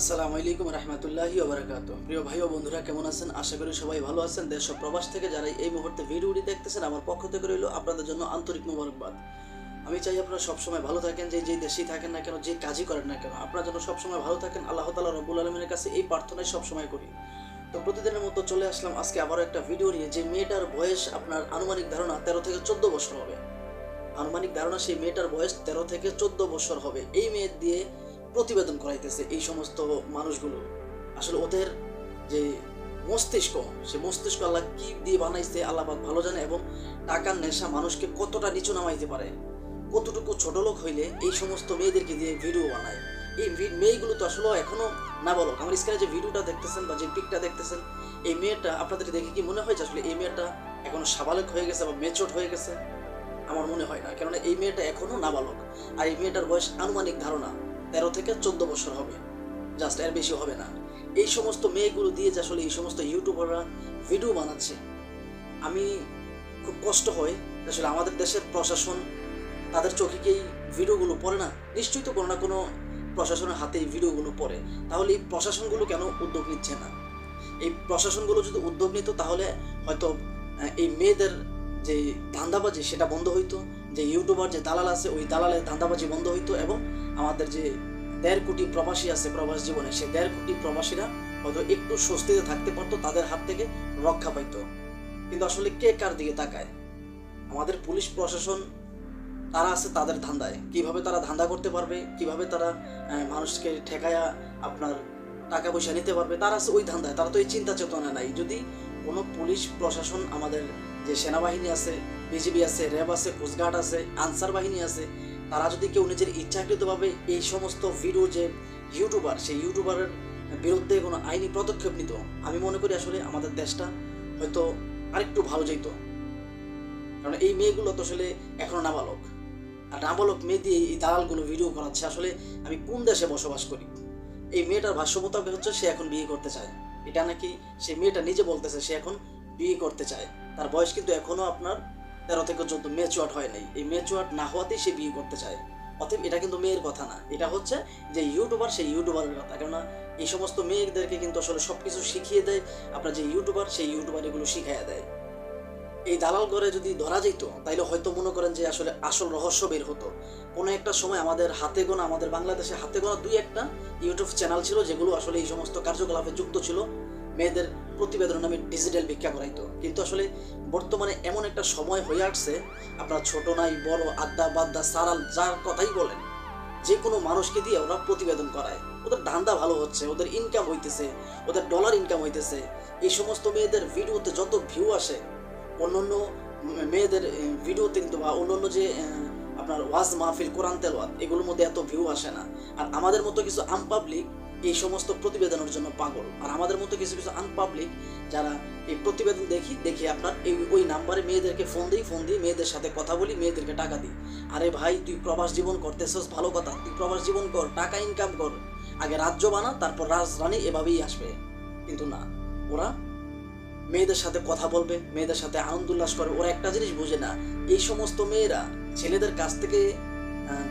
আসসালামু আলাইকুম রহমতুল্লাহি ওবরাকাত প্রিয় ভাই ও বন্ধুরা, কেমন আছেন? আশা করি সবাই ভালো আছেন। দেশ প্রবাস থেকে যারা এই মুহূর্তে ভিডিওটি দেখতেছেন, আমার পক্ষ থেকে রইল আপনাদের জন্য আন্তরিক মোবারকবাদ। আমি চাই আপনারা সবসময় ভালো থাকেন, যে যে দেশেই থাকেন না কেন, যে কাজই করেন না কেন, আপনারা যেন সবসময় ভালো থাকেন। আল্লাহ তালা রব্বুল আলমিনের কাছে এই প্রার্থনাই সবসময় করি। তো প্রতিদিনের মতো চলে আসলাম আজকে আবারও একটা ভিডিও নিয়ে, যে মেয়েটার বয়স আপনার আনুমানিক ধারণা তেরো থেকে চোদ্দ বছর হবে। আনুমানিক ধারণা সেই মেয়েটার বয়স তেরো থেকে চোদ্দ বছর হবে। এই মেয়ের দিয়ে প্রতিবেদন করাইতেছে এই সমস্ত মানুষগুলো। আসলে ওদের যে মস্তিষ্ক, সে মস্তিষ্ক আল্লাহ কি দিয়ে বানাইছে আল্লাহ ভালো জানে এবং টাকার নেশা মানুষকে কতটা নিচু নামাইতে পারে। কতটুকু ছোট লোক হইলে এই সমস্ত মেয়েদেরকে দিয়ে ভিডিও বানায়। এই মেয়েগুলো তো আসলে এখনও না বলো আমার স্ক্রিনে যে ভিডিওটা দেখতেছেন বা যে পিকটা দেখতেছেন, এই মেয়েটা আপনাদের দেখে কি মনে হয় যে আসলে এই মেয়েটা এখনও সাবালক হয়ে গেছে বা মেচোট হয়ে গেছে? আমার মনে হয় না। কেননা এই মেয়েটা এখনও নাবালক। আর এই মেয়েটার বয়স আনুমানিক ধারণা তেরো থেকে চোদ্দ বছর হবে। জাস্ট এর বেশি হবে না। এই সমস্ত মেয়েগুলো দিয়ে যে আসলে এই সমস্ত ইউটিউবাররা ভিডিও বানাচ্ছে, আমি খুব কষ্ট হয় আসলে আমাদের দেশের প্রশাসন তাদের চোখে কি এই ভিডিওগুলো পড়ে না? নিশ্চয়ই তো কোনো না কোনো প্রশাসনের হাতে এই ভিডিওগুলো পড়ে। তাহলে এই প্রশাসনগুলো কেন উদ্যোগ নিচ্ছে না? এই প্রশাসনগুলো যদি উদ্যোগ নিত তাহলে হয়তো এই মেয়েদের যে ধান্দাবাজি সেটা বন্ধ হইতো, যে ইউটিউবার যে দালাল আছে ওই দালালের ধান্দাবাজি বন্ধ হইতো এবং আমাদের যে দেড় কোটি প্রবাসী আছে প্রবাস জীবনে, সেই দেড় কোটি প্রবাসীরা হয়তো একটু স্বস্তিতে থাকতে পারতো, তাদের হাত থেকে রক্ষা পাইতো। কিন্তু আসলে কে কার দিকে তাকায়? আমাদের পুলিশ প্রশাসন তারা আছে তাদের ধান্দায়। কীভাবে তারা ধান্দা করতে পারবে? কীভাবে তারা মানুষকে ঠেকায়া আপনার টাকা পয়সা নিতে পারবে? তারা আছে ওই ধান্দায়। তারা তো এই চিন্তা চেতনা নাই। যদি কোনো পুলিশ প্রশাসন আমাদের যে সেনাবাহিনী আছে, বিজিবি আছে, র্যাব আছে, কোস্টগার্ড আছে, আনসার বাহিনী আছে তারা যদি কেউ নিজের ইচ্ছাকৃতভাবে এই সমস্ত ভিডিও যে ইউটিউবার সেই ইউটিউবারের বিরুদ্ধে কোনো আইনি পদক্ষেপ নিত, আমি মনে করি আসলে আমাদের দেশটা হয়তো আরেকটু ভালো যেত কারণ এই মেয়েগুলো তো আসলে এখনও নাবালক। আর নাবালক মেয়ে দিয়ে এই দালালগুলো ভিডিও করাচ্ছে, আসলে আমি কোন দেশে বসবাস করি? এই মেয়েটার ভাষ্য মোতাবেক হচ্ছে সে এখন বিয়ে করতে চায়। এটা নাকি সে মেয়েটা নিজে বলতেছে সে এখন বিয়ে করতে চায়। তার বয়স কিন্তু এখনও আপনার তেরো থেকে চোদ্দ মেচুয়াট হয় নাই। এই মেচুয়াট না হওয়াতেই সে বিয়ে করতে চায়। অতএব এটা কিন্তু মেয়ের কথা না। এটা হচ্ছে যে ইউটিউবার সেই ইউটিউবারের কথা। কেননা এই সমস্ত মেয়েদেরকে কিন্তু আসলে সব কিছু শিখিয়ে দেয়। আপনার যে ইউটিউবার সেই ইউটিউবার এগুলো শিখাইয়া দেয়। এই দালাল ঘরে যদি ধরা যেত, তাইলে হয়তো মনে করেন যে আসলে আসল রহস্য বের হতো। কোনো একটা সময় আমাদের হাতে গোনা, আমাদের বাংলাদেশে হাতে গোনা দুই একটা ইউটিউব চ্যানেল ছিল, যেগুলো আসলে এই সমস্ত কার্যকলাপে যুক্ত ছিল। মেয়েদের প্রতিবেদন নামে ডিজিটাল ভিক্ষা করাইতো। কিন্তু আসলে বর্তমানে এমন একটা সময় হয়ে আসছে আপনার ছোট নাই বড় আড্ডা বাদ্দা সারাল যার কথাই বলেন যে কোনো মানুষকে দিয়ে ওরা প্রতিবেদন করায়। ওদের ধান্দা ভালো হচ্ছে ওদের ইনকাম হইতেছে ওদের ডলার ইনকাম হইতেছে। এই সমস্ত মেয়েদের ভিডিওতে যত ভিউ আসে অন্যান্য মেয়েদের ভিডিওতে কিন্তু বা অন্যান্য যে আহ, আপনার ওয়াজ মাহফিল, কোরআন তেলওয়াত, এগুলোর মধ্যে এত ভিউ আসে না। আর আমাদের মতো কিছু আনপাবলিক এই সমস্ত প্রতিবেদনের জন্য পাগল। আর আমাদের মতো কিছু কিছু আনপাবলিক যারা এই প্রতিবেদন দেখি দেখি আপনার এই, ওই নাম্বারে মেয়েদেরকে ফোন দিই ফোন দিয়ে মেয়েদের সাথে কথা বলি, মেয়েদেরকে টাকা দিই। আরে ভাই, তুই প্রবাস জীবন করতেছস, ভালো কথা। তুই প্রবাস জীবন কর, টাকা ইনকাম কর। আগে রাজ্য বানা, তারপর রাজরানী এভাবেই আসবে। কিন্তু না, ওরা মেয়েদের সাথে কথা বলবে, মেয়েদের সাথে আনন্দ উল্লাস করবে, ওরা একটা জিনিস বুঝে না, এই সমস্ত মেয়েরা ছেলেদের কাছ থেকে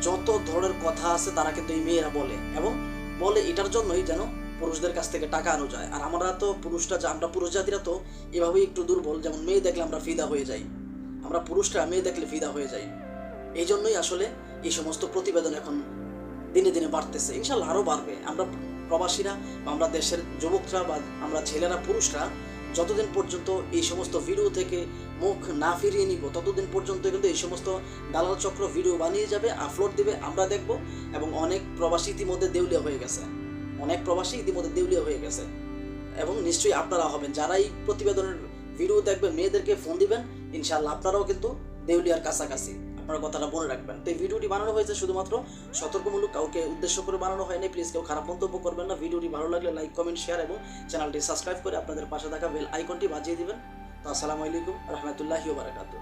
যত ধরনের কথা আছে তারা কিন্তু এই মেয়েরা বলে এবং বলে এটার জন্যই যেন পুরুষদের কাছ থেকে টাকা আনো যায়। আর আমরা তো পুরুষটা যা- আমরা পুরুষ জাতিরা তো এভাবেই একটু দুর্বল, যেমন মেয়ে দেখলে আমরা ফিদা হয়ে যাই, আমরা পুরুষরা মেয়ে দেখলে ফিদা হয়ে যাই। এই জন্যই আসলে এই সমস্ত প্রতিবেদন এখন দিনে দিনে বাড়তেছে। ইনশাল্লাহ আরও বাড়বে। আমরা প্রবাসীরা বা আমরা দেশের যুবকরা বা আমরা ছেলেরা পুরুষরা যতদিন পর্যন্ত এই সমস্ত ভিডিও থেকে মুখ না ফিরিয়ে নিব, ততদিন পর্যন্ত কিন্তু এই সমস্ত দালাল চক্র ভিডিও বানিয়ে যাবে আপলোড দিবে, আমরা দেখব। এবং অনেক প্রবাসী ইতিমধ্যে দেউলিয়া হয়ে গেছে। অনেক প্রবাসী ইতিমধ্যে দেউলিয়া হয়ে গেছে। এবং নিশ্চয়ই আপনারা হবেন। যারা এই প্রতিবেদনের ভিডিও দেখবেন মেয়েদেরকে ফোন দিবেন ইনশাল্লাহ আপনারাও কিন্তু দেউলিয়ার কাছাকাছি। আপনার কথাটা মনে রাখবেন। তো এই ভিডিওটি বানানো হয়েছে শুধুমাত্র সতর্কমূলক, কাউকে উদ্দেশ্য করে বানানো হয়নি প্লিজ কেউ খারাপ মন্তব্য করবেন না। ভিডিওটি ভালো লাগলে লাইক কমেন্ট শেয়ার এবং চ্যানেলটি সাবস্ক্রাইব করে আপনাদের পাশে থাকা বেল আইকনটি বাজিয়ে দিবেন। তো আসসালামু আলাইকুম, রহমতুল্লাহি বারাকাতুহ।